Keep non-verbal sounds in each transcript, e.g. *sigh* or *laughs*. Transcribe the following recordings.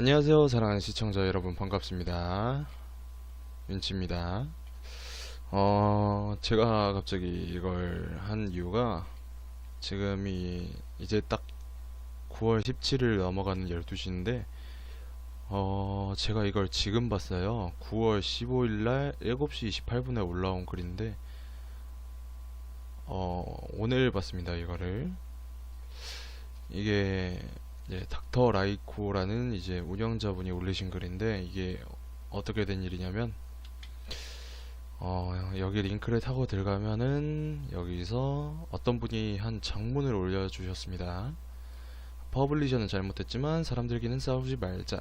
안녕하세요 사랑하는 시청자 여러분. 반갑습니다. 윤치입니다. 어 제가 갑자기 이걸 한 이유가 지금이 이제 딱 9월 17일 넘어가는 12시인데 어 제가 이걸 지금 봤어요. 9월 15일날 7시 28분에 올라온 글인데 어 오늘 봤습니다 이거를. 이게 예, 닥터 라이코라는 이제 운영자분이 올리신 글인데 이게 어떻게 된 일이냐면 어, 여기 링크를 타고 들어가면은 여기서 어떤 분이 한 장문을 올려주셨습니다. 퍼블리셔는 잘못했지만 사람들끼리는 싸우지 말자.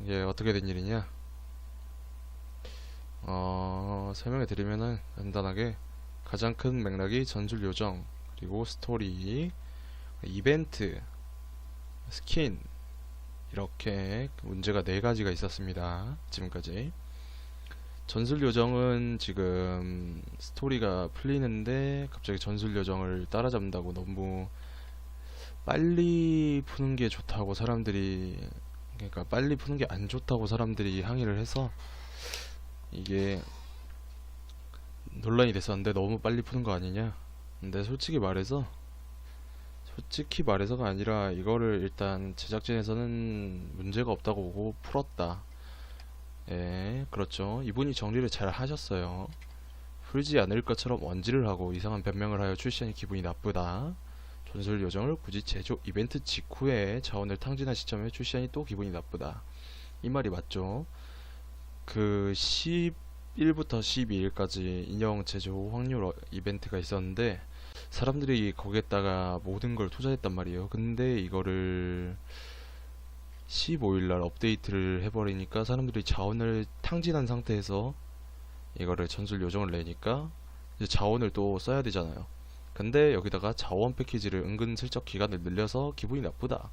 이게 어떻게 된 일이냐? 어, 설명해 드리면은 간단하게 가장 큰 맥락이 전술 요정 그리고 스토리 이벤트 스킨 이렇게 문제가 네 가지가 있었습니다. 지금까지 전술 요정은 지금 스토리가 풀리는데 갑자기 전술 요정을 따라잡는다고 너무 빨리 푸는 게 좋다고 사람들이 그러니까 빨리 푸는 게 안 좋다고 사람들이 항의를 해서 이게 논란이 됐었는데 너무 빨리 푸는 거 아니냐? 근데 솔직히 말해서 솔직히 말해서가 아니라 이거를 일단 제작진에서는 문제가 없다고 보고 풀었다. 예, 그렇죠. 이분이 정리를 잘 하셨어요. 풀지 않을 것처럼 원지를 하고 이상한 변명을 하여 출시하니 기분이 나쁘다. 전술 요정을 굳이 제조 이벤트 직후에 자원을 탕진한 시점에 출시하니 또 기분이 나쁘다. 이 말이 맞죠. 그 10일부터 12일까지 인형 제조 확률 어- 이벤트가 있었는데 사람들이 거기에다가 모든 걸 투자했단 말이에요. 근데 이거를 15일날 업데이트를 해버리니까 사람들이 자원을 탕진한 상태에서 이거를 전술 요정을 내니까 자원을 또 써야 되잖아요. 근데 여기다가 자원 패키지를 은근슬쩍 기간을 늘려서 기분이 나쁘다.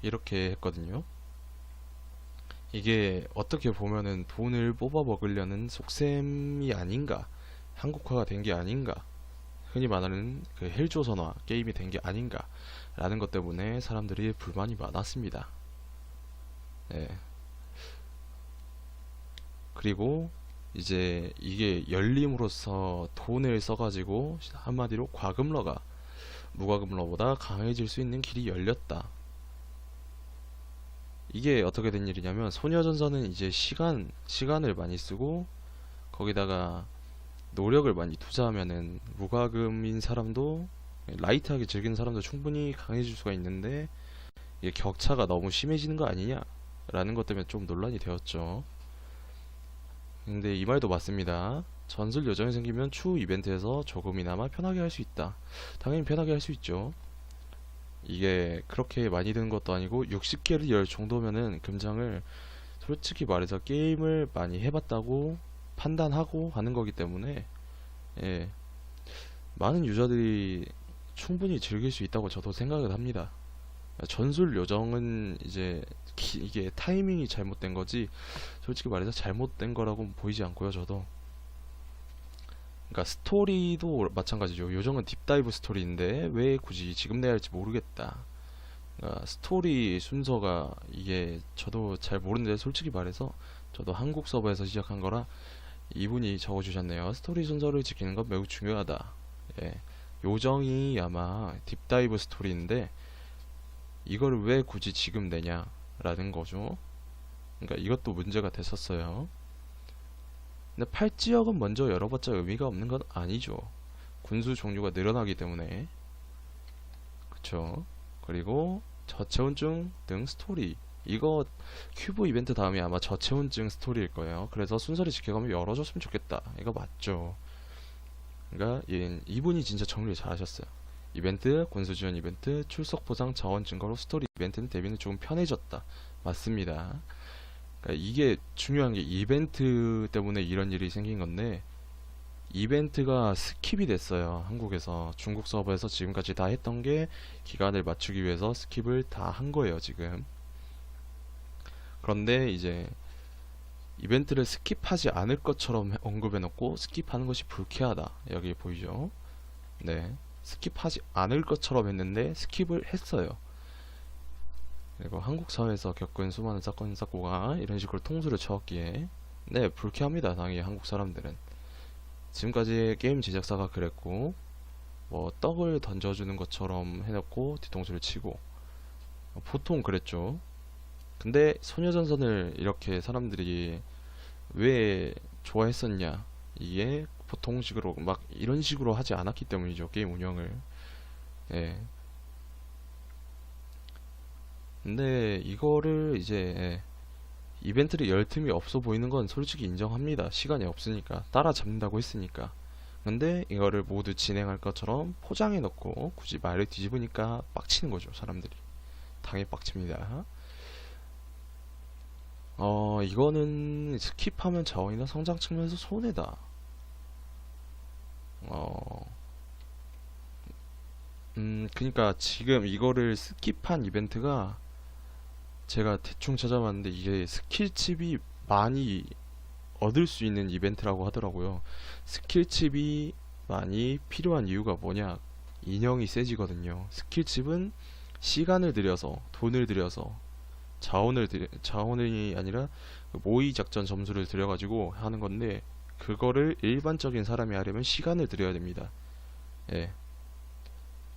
이렇게 했거든요. 이게 어떻게 보면은 돈을 뽑아 먹으려는 속셈이 아닌가. 한국화가 된 게 아닌가. 흔히 말하는 그 헬조선화 게임이 된 게 아닌가 라는 것 때문에 사람들이 불만이 많았습니다. 네. 그리고 이제 이게 열림으로써 돈을 써가지고 한마디로 과금러가 무과금러보다 강해질 수 있는 길이 열렸다. 이게 어떻게 된 일이냐면 소녀전선은 이제 시간 시간을 많이 쓰고 거기다가 노력을 많이 투자하면은 무과금인 사람도 라이트하게 즐기는 사람도 충분히 강해질 수가 있는데 이게 격차가 너무 심해지는 거 아니냐라는 것 때문에 좀 논란이 되었죠. 근데 이 말도 맞습니다. 전술 요정이 생기면 추후 이벤트에서 조금이나마 편하게 할 수 있다. 당연히 편하게 할 수 있죠. 이게 그렇게 많이 드는 것도 아니고 60개를 열 정도면은 금장을 솔직히 말해서 게임을 많이 해봤다고 판단하고 하는 거기 때문에 예, 많은 유저들이 충분히 즐길 수 있다고 저도 생각을 합니다. 전술 요정은 이제 기- 이게 타이밍이 잘못된 거지 솔직히 말해서 잘못된 거라고 보이지 않고요 저도. 그러니까 스토리도 마찬가지죠. 요정은 딥다이브 스토리인데 왜 굳이 지금 내야 할지 모르겠다. 그러니까 스토리 순서가 이게 저도 잘 모르는데 솔직히 말해서 저도 한국 서버에서 시작한 거라 이분이 적어주셨네요. 스토리 순서를 지키는 건 매우 중요하다. 예. 요정이 아마 딥다이브 스토리인데 이걸 왜 굳이 지금 내냐라는 거죠. 그러니까 이것도 문제가 됐었어요. 근데 8지역은 먼저 열어봤자 의미가 없는 건 아니죠. 군수 종류가 늘어나기 때문에. 그쵸. 그리고 저체온증 등 스토리. 이거 큐브 이벤트 다음에 아마 저체온증 스토리일 거예요. 그래서 순서를 지켜가면 열어줬으면 좋겠다. 이거 맞죠? 그러니까 이- 이분이 진짜 정리를 잘 하셨어요. 이벤트, 군수 지원 이벤트, 출석 보상 자원 증가로 스토리 이벤트는 대비는 조금 편해졌다. 맞습니다. 그러니까 이게 중요한 게 이벤트 때문에 이런 일이 생긴 건데 이벤트가 스킵이 됐어요. 한국에서 중국 서버에서 지금까지 다 했던 게 기간을 맞추기 위해서 스킵을 다 한 거예요, 지금. 그런데 이제 이벤트를 스킵하지 않을 것처럼 해- 언급해놓고 스킵하는 것이 불쾌하다. 여기 보이죠? 네. 스킵하지 않을 것처럼 했는데 스킵을 했어요. 그리고 한국 사회에서 겪은 수많은 사건 사고가 이런 식으로 통수를 쳐왔기에 네 불쾌합니다 당연히 한국 사람들은 지금까지 게임 제작사가 그랬고 뭐 떡을 던져주는 것처럼 해놓고 뒤통수를 치고 보통 그랬죠 근데 소녀전선을 이렇게 사람들이 왜 좋아했었냐? 이게 보통식으로 막 이런 식으로 하지 않았기 때문이죠 게임 운영을. 예. 근데 이거를 이제 예, 이벤트를 열 틈이 없어 보이는 건 솔직히 인정합니다. 시간이 없으니까. 따라잡는다고 했으니까. 근데 이거를 모두 진행할 것처럼 포장해 놓고 굳이 말을 뒤집으니까 빡치는 거죠 사람들이. 당연히 빡칩니다 어 이거는 스킵하면 자원이나 성장 측면에서 손해다 어 음, 그니까 지금 이거를 스킵한 이벤트가 제가 대충 찾아봤는데 이게 스킬칩이 많이 얻을 수 있는 이벤트라고 하더라고요. 스킬칩이 많이 필요한 이유가 뭐냐? 인형이 세지거든요. 스킬칩은 시간을 들여서, 돈을 들여서, 자원을 들여, 자원이 아니라 그 모의 작전 점수를 들여가지고 하는 건데, 그거를 일반적인 사람이 하려면 시간을 들여야 됩니다. 예.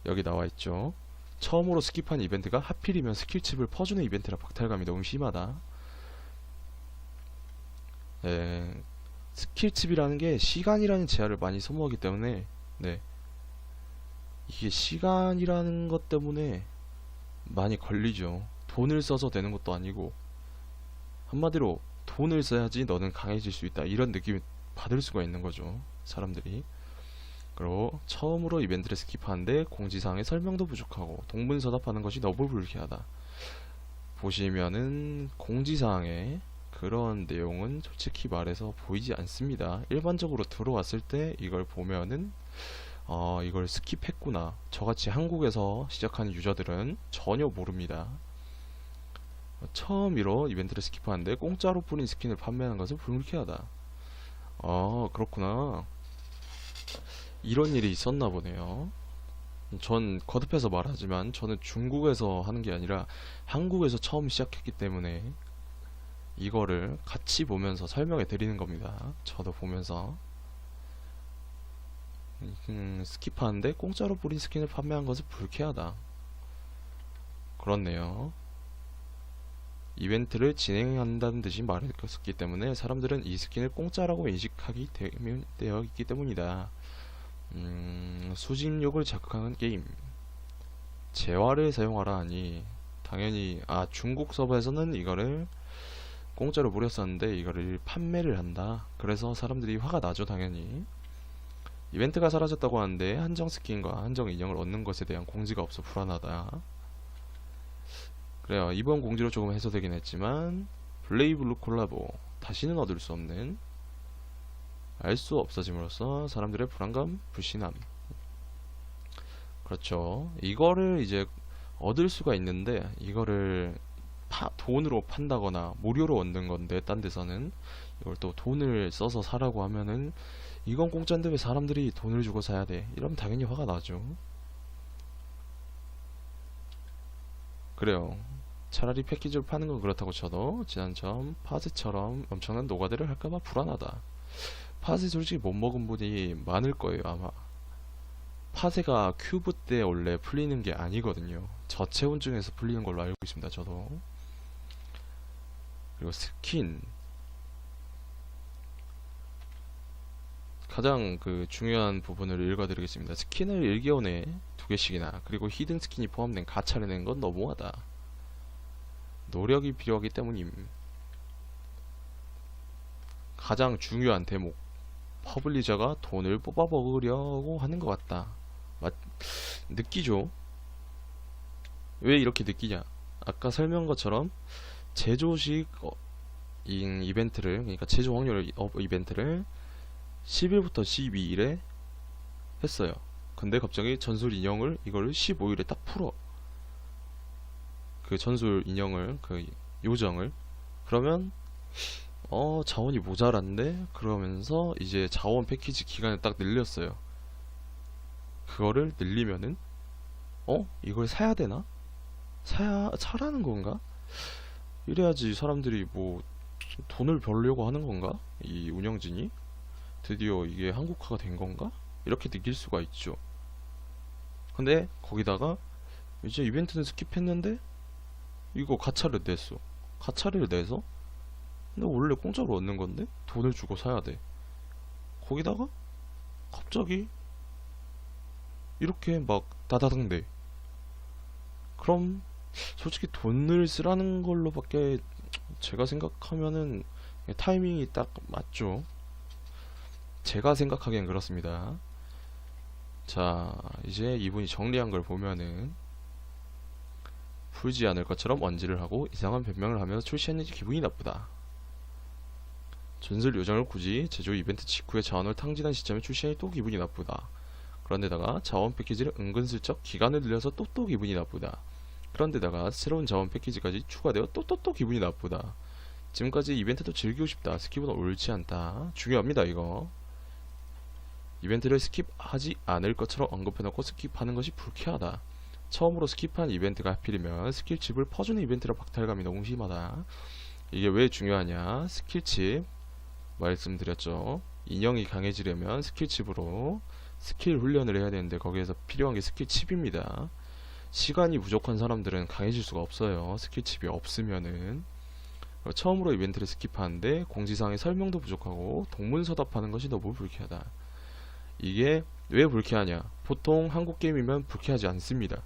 여기 나와 있죠. 처음으로 스킵한 이벤트가 하필이면 스킬칩을 퍼주는 이벤트라 박탈감이 너무 심하다. 예, 스킬칩이라는 게 시간이라는 제한을 많이 소모하기 때문에, 네. 이게 시간이라는 것 때문에 많이 걸리죠. 돈을 써서 되는 것도 아니고, 한마디로 돈을 써야지 너는 강해질 수 있다. 이런 느낌을 받을 수가 있는 거죠. 사람들이. 그리고 처음으로 이벤트를 스킵하는데 공지사항의 설명도 부족하고 동분서답하는 것이 너무 불쾌하다. 보시면은 공지사항에 그런 내용은 솔직히 말해서 보이지 않습니다. 일반적으로 들어왔을 때 이걸 보면은 어, 이걸 스킵했구나. 저같이 한국에서 시작하는 유저들은 전혀 모릅니다. 처음으로 이벤트를 스킵하는데 공짜로 뿌린 스킨을 판매하는 것은 불쾌하다. 아, 그렇구나. 이런 일이 있었나 보네요. 전 거듭해서 말하지만 저는 중국에서 하는 게 아니라 한국에서 처음 시작했기 때문에 이거를 같이 보면서 설명해 드리는 겁니다. 저도 보면서 음, 스킵하는데 공짜로 뿌린 스킨을 판매한 것은 불쾌하다. 그렇네요. 이벤트를 진행한다는 듯이 말했기 때문에 사람들은 이 스킨을 공짜라고 인식하기 되- 되어 있기 때문이다. 음, 수집욕을 자극하는 게임. 재화를 사용하라 하니 당연히 아 중국 서버에서는 이거를 공짜로 무렸었는데 이거를 판매를 한다. 그래서 사람들이 화가 나죠, 당연히. 이벤트가 사라졌다고 하는데 한정 스킨과 한정 인형을 얻는 것에 대한 공지가 없어 불안하다. 그래요. 이번 공지로 조금 해소되긴 했지만 블레이블루 콜라보 다시는 얻을 수 없는 알 수 없어짐으로써 사람들의 불안감, 불신함. 그렇죠. 이거를 이제 얻을 수가 있는데 이거를 파- 돈으로 판다거나 무료로 얻는 건데 딴 데서는 이걸 또 돈을 써서 사라고 하면은 이건 공짜인데 왜 사람들이 돈을 주고 사야 돼? 이러면 당연히 화가 나죠. 그래요. 차라리 패키지로 파는 건 그렇다고 쳐도 지난점 파즈처럼 엄청난 노가다를 할까봐 불안하다. 파세 솔직히 못 먹은 분이 많을 거예요, 아마. 파세가 큐브 때 원래 풀리는 게 아니거든요. 저체온 중에서 풀리는 걸로 알고 있습니다, 저도. 그리고 스킨. 가장 그 중요한 부분을 읽어드리겠습니다. 스킨을 1개월에 두 개씩이나, 그리고 히든 스킨이 포함된 가차를 낸 건 너무하다. 노력이 필요하기 때문임. 가장 중요한 대목. 퍼블리저가 돈을 뽑아 먹으려고 하는 것 같다. 맞, 느끼죠? 왜 이렇게 느끼냐? 아까 설명한 것처럼 제조식 어, 인 이벤트를, 그러니까 제조 확률 어, 이벤트를 10일부터 12일에 했어요. 근데 갑자기 전술 인형을 이거를 15일에 딱 풀어. 그 전술 인형을, 그 요정을. 그러면 어, 자원이 모자란데? 그러면서 이제 자원 패키지 기간을 딱 늘렸어요. 그거를 늘리면은, 어? 이걸 사야 되나? 사야 사라는 건가? 이래야지 사람들이 뭐 돈을 벌려고 하는 건가? 이 운영진이 드디어 이게 한국화가 된 건가? 이렇게 느낄 수가 있죠. 근데 거기다가 이제 이벤트는 스킵했는데 이거 가차를 냈어. 가차를 내서 근데 원래 공짜로 얻는 건데 돈을 주고 사야 돼. 거기다가 갑자기 이렇게 막 다다닥 내. 그럼 솔직히 돈을 쓰라는 걸로밖에 제가 생각하면은 타이밍이 딱 맞죠. 제가 생각하기엔 그렇습니다. 자, 이제 이분이 정리한 걸 보면은 풀지 않을 것처럼 언지를 하고 이상한 변명을 하면서 출시했는지 기분이 나쁘다. 전설 요정을 굳이 제조 이벤트 직후에 자원을 탕진한 시점에 출시하니 또 기분이 나쁘다. 그런데다가 자원 패키지를 은근슬쩍 기간을 늘려서 또 또 기분이 나쁘다. 그런데다가 새로운 자원 패키지까지 추가되어 또 또 또 기분이 나쁘다. 지금까지 이벤트도 즐기고 싶다. 스킵은 옳지 않다. 중요합니다, 이거. 이벤트를 스킵하지 않을 것처럼 언급해놓고 스킵하는 것이 불쾌하다. 처음으로 스킵한 이벤트가 하필이면 스킬칩을 퍼주는 이벤트라 박탈감이 너무 심하다. 이게 왜 중요하냐? 스킬칩 말씀드렸죠. 인형이 강해지려면 스킬칩으로 스킬 훈련을 해야 되는데 거기에서 필요한 게 스킬칩입니다. 시간이 부족한 사람들은 강해질 수가 없어요. 스킬칩이 없으면은 처음으로 이벤트를 스킵하는데 공지사항의 설명도 부족하고 동문서답하는 것이 너무 불쾌하다. 이게 왜 불쾌하냐? 보통 한국 게임이면 불쾌하지 않습니다.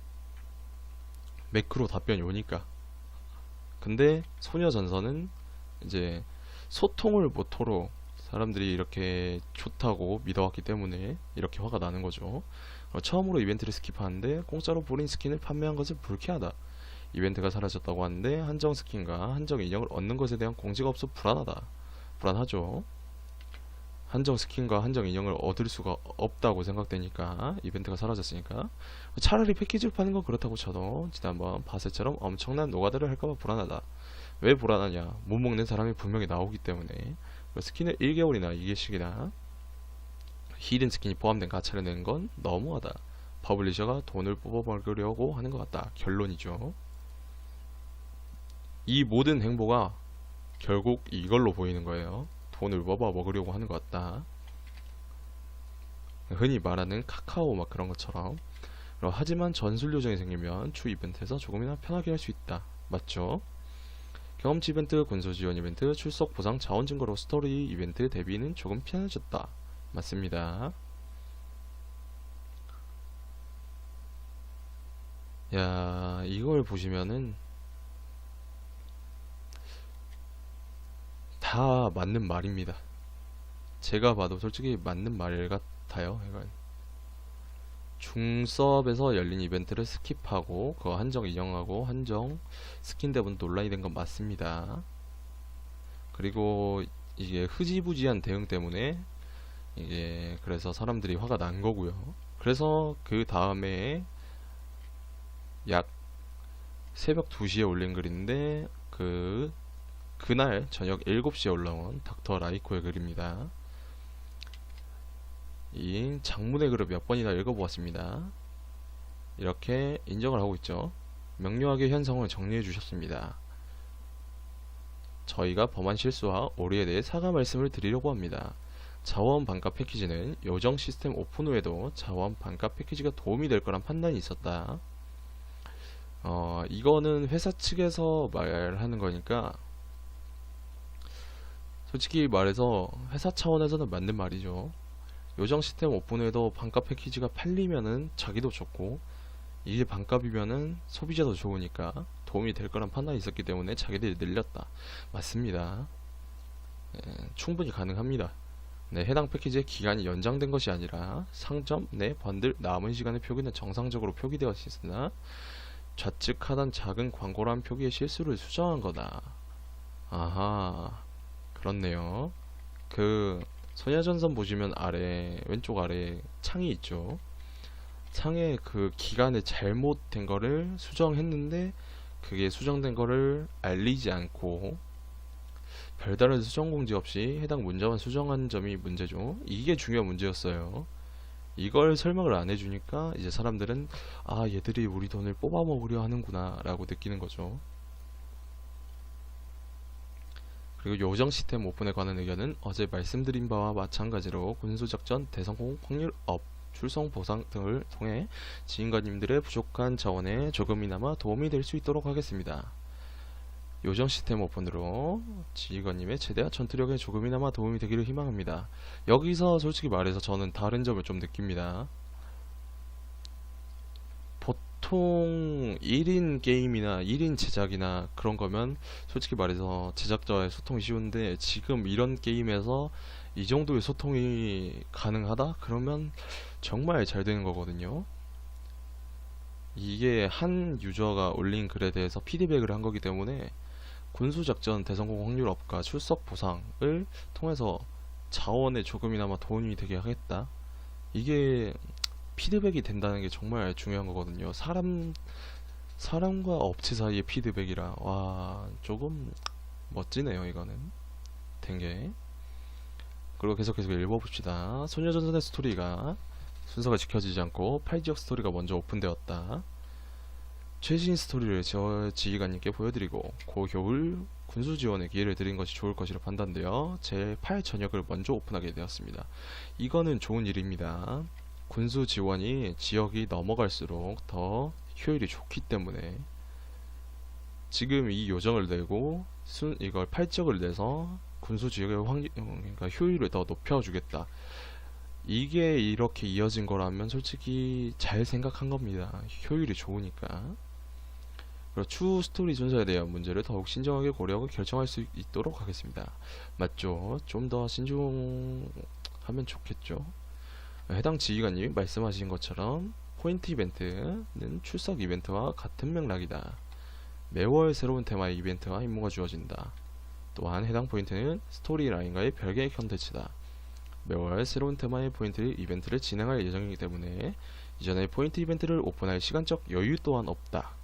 매크로 답변이 오니까. 근데 소녀전선은 이제 소통을 모토로 사람들이 이렇게 좋다고 믿어왔기 때문에 이렇게 화가 나는 거죠. 어, 처음으로 이벤트를 스킵하는데 공짜로 보린 스킨을 판매한 것은 불쾌하다. 이벤트가 사라졌다고 하는데 한정 스킨과 한정 인형을 얻는 것에 대한 공지가 없어 불안하다. 불안하죠. 한정 스킨과 한정 인형을 얻을 수가 없다고 생각되니까 이벤트가 사라졌으니까 차라리 패키지를 파는 건 그렇다고 쳐도 지난번 바세처럼 엄청난 노가다를 할까봐 불안하다. 왜 불안하냐? 못 먹는 사람이 분명히 나오기 때문에 스킨을 1개월이나 2개씩이나 히든 스킨이 포함된 가차를 내는 건 너무하다. 퍼블리셔가 돈을 뽑아먹으려고 하는 것 같다. 결론이죠. 이 모든 행보가 결국 이걸로 보이는 거예요. 돈을 뽑아 먹으려고 하는 것 같다. 흔히 말하는 카카오 막 그런 것처럼. 어, 하지만 전술 요정이 생기면 주 이벤트에서 조금이나 편하게 할 수 있다. 맞죠? 경험치 이벤트, 군소 지원 이벤트, 출석 보상 자원 증거로 스토리 이벤트 대비는 조금 편해졌다. 맞습니다. 야, 이걸 보시면은 다 맞는 말입니다. 제가 봐도 솔직히 맞는 말 같아요. 중섭에서 열린 이벤트를 스킵하고 그거 한정 인형하고 한정 스킨 대본 논란이 된 건 맞습니다. 그리고 이게 흐지부지한 대응 때문에 이게 그래서 사람들이 화가 난 거고요. 그래서 그 다음에 약 새벽 2시에 올린 글인데 그 그날 저녁 7시에 올라온 닥터 라이코의 글입니다. 이 장문의 글을 몇 번이나 읽어보았습니다. 이렇게 인정을 하고 있죠. 명료하게 현상을 정리해 주셨습니다. 저희가 범한 실수와 오류에 대해 사과 말씀을 드리려고 합니다. 자원 반값 패키지는 요정 시스템 오픈 후에도 자원 반값 패키지가 도움이 될 거란 판단이 있었다. 어, 이거는 회사 측에서 말하는 거니까 솔직히 말해서 회사 차원에서는 맞는 말이죠. 요정 시스템 오픈 후에도 반값 패키지가 팔리면은 자기도 좋고 이게 반값이면은 소비자도 좋으니까 도움이 될 거란 판단이 있었기 때문에 자기들이 늘렸다. 맞습니다. 예, 충분히 가능합니다. 네, 해당 패키지의 기간이 연장된 것이 아니라 상점 내 번들 남은 시간의 표기는 정상적으로 표기되어 있으나 좌측 하단 작은 광고란 표기의 실수를 수정한 거다. 아하, 그렇네요. 그 소녀전선 보시면 아래 왼쪽 아래 창이 있죠. 창에 그 기간에 잘못된 거를 수정했는데 그게 수정된 거를 알리지 않고 별다른 수정 공지 없이 해당 문자만 수정한 점이 문제죠. 이게 중요한 문제였어요. 이걸 설명을 안 해주니까 이제 사람들은 아 얘들이 우리 돈을 뽑아먹으려 하는구나 라고 느끼는 거죠. 그리고 요정 시스템 오픈에 관한 의견은 어제 말씀드린 바와 마찬가지로 군수작전 대성공 확률 업, 출성 보상 등을 통해 지인과님들의 부족한 자원에 조금이나마 도움이 될 수 있도록 하겠습니다. 요정 시스템 오픈으로 지휘관님의 최대한 전투력에 조금이나마 도움이 되기를 희망합니다. 여기서 솔직히 말해서 저는 다른 점을 좀 느낍니다. 보통 1인 게임이나 1인 제작이나 그런 거면 솔직히 말해서 제작자와의 소통이 쉬운데 지금 이런 게임에서 이 정도의 소통이 가능하다? 그러면 정말 잘 되는 거거든요. 이게 한 유저가 올린 글에 대해서 피드백을 한 거기 때문에 군수작전 대성공 확률 업과 출석 보상을 통해서 자원에 조금이나마 도움이 되게 하겠다. 이게 피드백이 된다는 게 정말 중요한 거거든요. 사람, 사람과 업체 사이의 피드백이라, 와, 조금 멋지네요, 이거는. 된 게. 그리고 계속해서 읽어봅시다. 소녀전선의 스토리가 순서가 지켜지지 않고 8지역 스토리가 먼저 오픈되었다. 최신 스토리를 저 지휘관님께 보여드리고 고효율 군수 지원에 기회를 드린 것이 좋을 것이라 판단되어 제8 전역을 먼저 오픈하게 되었습니다. 이거는 좋은 일입니다. 군수 지원이 지역이 넘어갈수록 더 효율이 좋기 때문에 지금 이 요정을 내고 순 이걸 8지역을 내서 군수 지역의 확 그러니까 효율을 더 높여주겠다. 이게 이렇게 이어진 거라면 솔직히 잘 생각한 겁니다. 효율이 좋으니까. 그리고 추후 스토리 순서에 대한 문제를 더욱 신중하게 고려하고 결정할 수 있도록 하겠습니다. 맞죠? 좀 더 신중하면 좋겠죠? 해당 지휘관님이 말씀하신 것처럼 포인트 이벤트는 출석 이벤트와 같은 맥락이다. 매월 새로운 테마의 이벤트와 임무가 주어진다. 또한 해당 포인트는 스토리 라인과의 별개의 컨텐츠다. 매월 새로운 테마의 포인트 이벤트를 진행할 예정이기 때문에 이전에 포인트 이벤트를 오픈할 시간적 여유 또한 없다.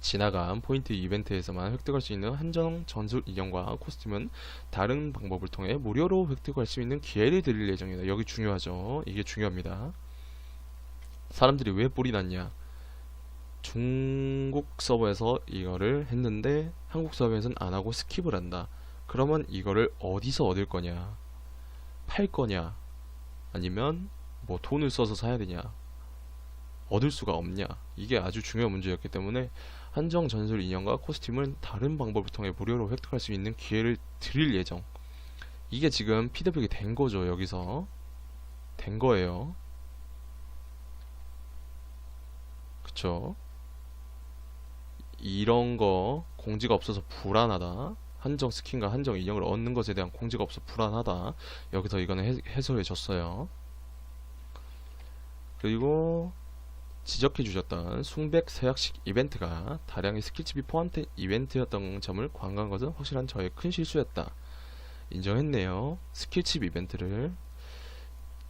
지나간 포인트 이벤트에서만 획득할 수 있는 한정 전술 인형과 코스튬은 다른 방법을 통해 무료로 획득할 수 있는 기회를 드릴 예정이다. 여기 중요하죠. 이게 중요합니다. 사람들이 왜 뿔이 났냐? 중국 서버에서 이거를 했는데 한국 서버에서는 안 하고 스킵을 한다. 그러면 이거를 어디서 얻을 거냐? 팔 거냐? 아니면 뭐 돈을 써서 사야 되냐? 얻을 수가 없냐? 이게 아주 중요한 문제였기 때문에 한정 전술 인형과 코스튬은 다른 방법을 통해 무료로 획득할 수 있는 기회를 드릴 예정. 이게 지금 피드백이 된 거죠, 여기서. 된 거예요. 그쵸? 이런 거 공지가 없어서 불안하다. 한정 스킨과 한정 인형을 얻는 것에 대한 공지가 없어 불안하다. 여기서 이거는 해, 해소해 줬어요. 그리고 지적해 주셨던 숭백 서약식 이벤트가 다량의 스킬칩이 포함된 이벤트였던 점을 관광한 것은 확실한 저의 큰 실수였다. 인정했네요. 스킬칩 이벤트를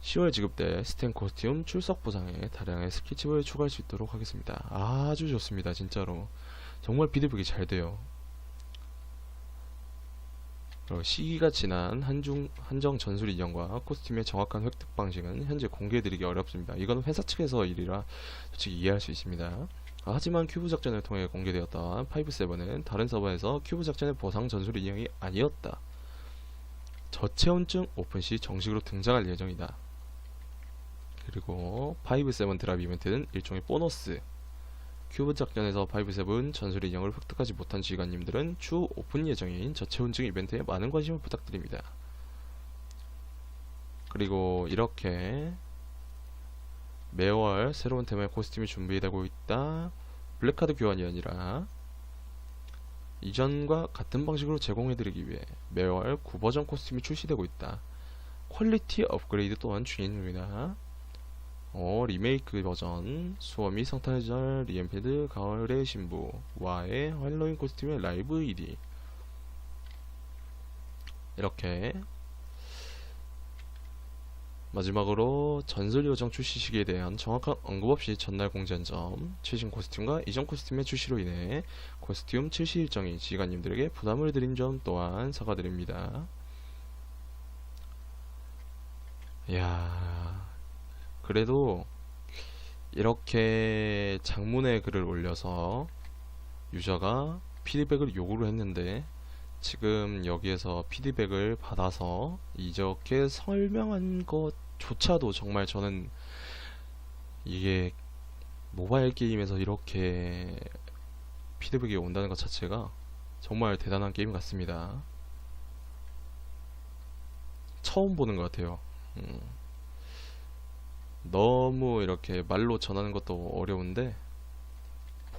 10월 지급될 스탠 코스튬 출석 보상에 다량의 스킬칩을 추가할 수 있도록 하겠습니다. 아주 좋습니다. 진짜로. 정말 피드백이 잘 돼요. 그리고 시기가 지난 한중, 한정 전술 인형과 코스튬의 정확한 획득 방식은 현재 공개해드리기 어렵습니다. 이건 회사 측에서 일이라 솔직히 이해할 수 있습니다. 아, 하지만 큐브 작전을 통해 공개되었던 5-7은 다른 서버에서 큐브 작전의 보상 전술 인형이 아니었다. 저체온증 오픈 시 정식으로 등장할 예정이다. 그리고 5-7 드랍 이벤트는 일종의 보너스 큐브 작전에서 5-7 전술 인형을 획득하지 못한 지휘관님들은 추후 오픈 예정인 저체온증 이벤트에 많은 관심을 부탁드립니다. 그리고 이렇게 매월 새로운 테마의 코스튬이 준비되고 있다. 블랙카드 교환이 아니라 이전과 같은 방식으로 제공해드리기 위해 매월 9버전 코스튬이 출시되고 있다. 퀄리티 업그레이드 또한 중이다. 어, 리메이크 버전 수어미 성탄절 리엠필드 가을의 신부 와의 할로윈 코스튬의 라이브 1위 이렇게 마지막으로 전설 요정 출시 시기에 대한 정확한 언급 없이 전날 공지한 점 최신 코스튬과 이전 코스튬의 출시로 인해 코스튬 출시 일정이 지휘관님들에게 부담을 드린 점 또한 사과드립니다. 이야 그래도 이렇게 장문의 글을 올려서 유저가 피드백을 요구를 했는데 지금 여기에서 피드백을 받아서 이렇게 설명한 것조차도 정말 저는 이게 모바일 게임에서 이렇게 피드백이 온다는 것 자체가 정말 대단한 게임 같습니다. 처음 보는 것 같아요. 음. 너무 이렇게 말로 전하는 것도 어려운데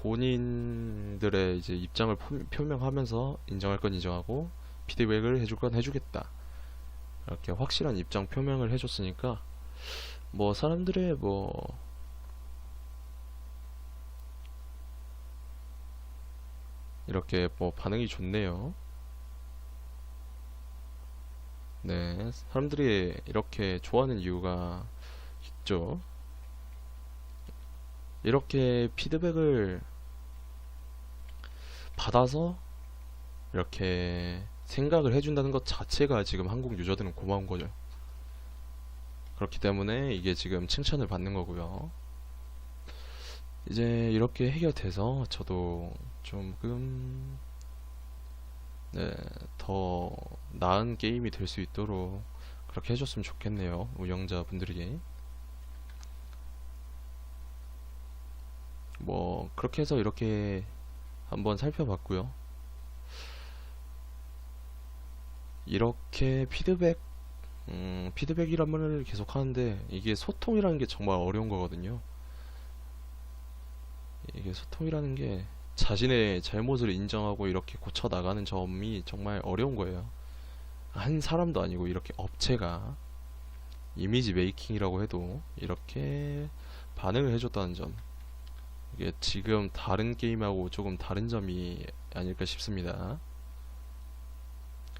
본인들의 이제 입장을 표- 표명하면서 인정할 건 인정하고 피드백을 해줄 건 해주겠다. 이렇게 확실한 입장 표명을 해줬으니까 뭐 사람들의 뭐 이렇게 뭐 반응이 좋네요. 네, 사람들이 이렇게 좋아하는 이유가 있죠. 이렇게 피드백을 받아서 이렇게 생각을 해준다는 것 자체가 지금 한국 유저들은 고마운 거죠. 그렇기 때문에 이게 지금 칭찬을 받는 거고요. 이제 이렇게 해결돼서 저도 조금 네, 더 나은 게임이 될 수 있도록 그렇게 해줬으면 좋겠네요. 운영자분들이. 뭐 그렇게 해서 이렇게 한번 살펴봤고요. 이렇게 피드백, 음, 피드백이란 말을 계속 하는데 이게 소통이라는 게 정말 어려운 거거든요. 이게 소통이라는 게 자신의 잘못을 인정하고 이렇게 고쳐 나가는 점이 정말 어려운 거예요. 한 사람도 아니고 이렇게 업체가 이미지 메이킹이라고 해도 이렇게 반응을 해줬다는 점. 이게 지금 다른 게임하고 조금 다른 점이 아닐까 싶습니다.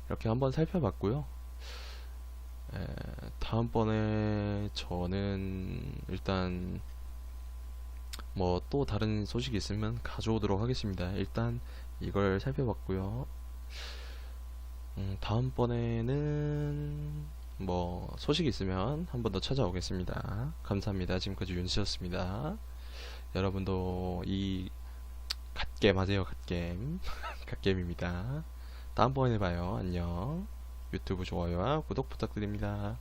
이렇게 한번 살펴봤고요. 에, 다음번에 저는 일단 뭐 또 다른 소식이 있으면 가져오도록 하겠습니다. 일단 이걸 살펴봤고요. 음, 다음번에는 뭐 소식이 있으면 한 번 더 찾아오겠습니다. 감사합니다. 지금까지 윤씨였습니다. 여러분도 이 갓겜 하세요, 갓겜. *laughs* 갓겜입니다. 다음번에 봐요. 안녕. 유튜브 좋아요와 구독 부탁드립니다.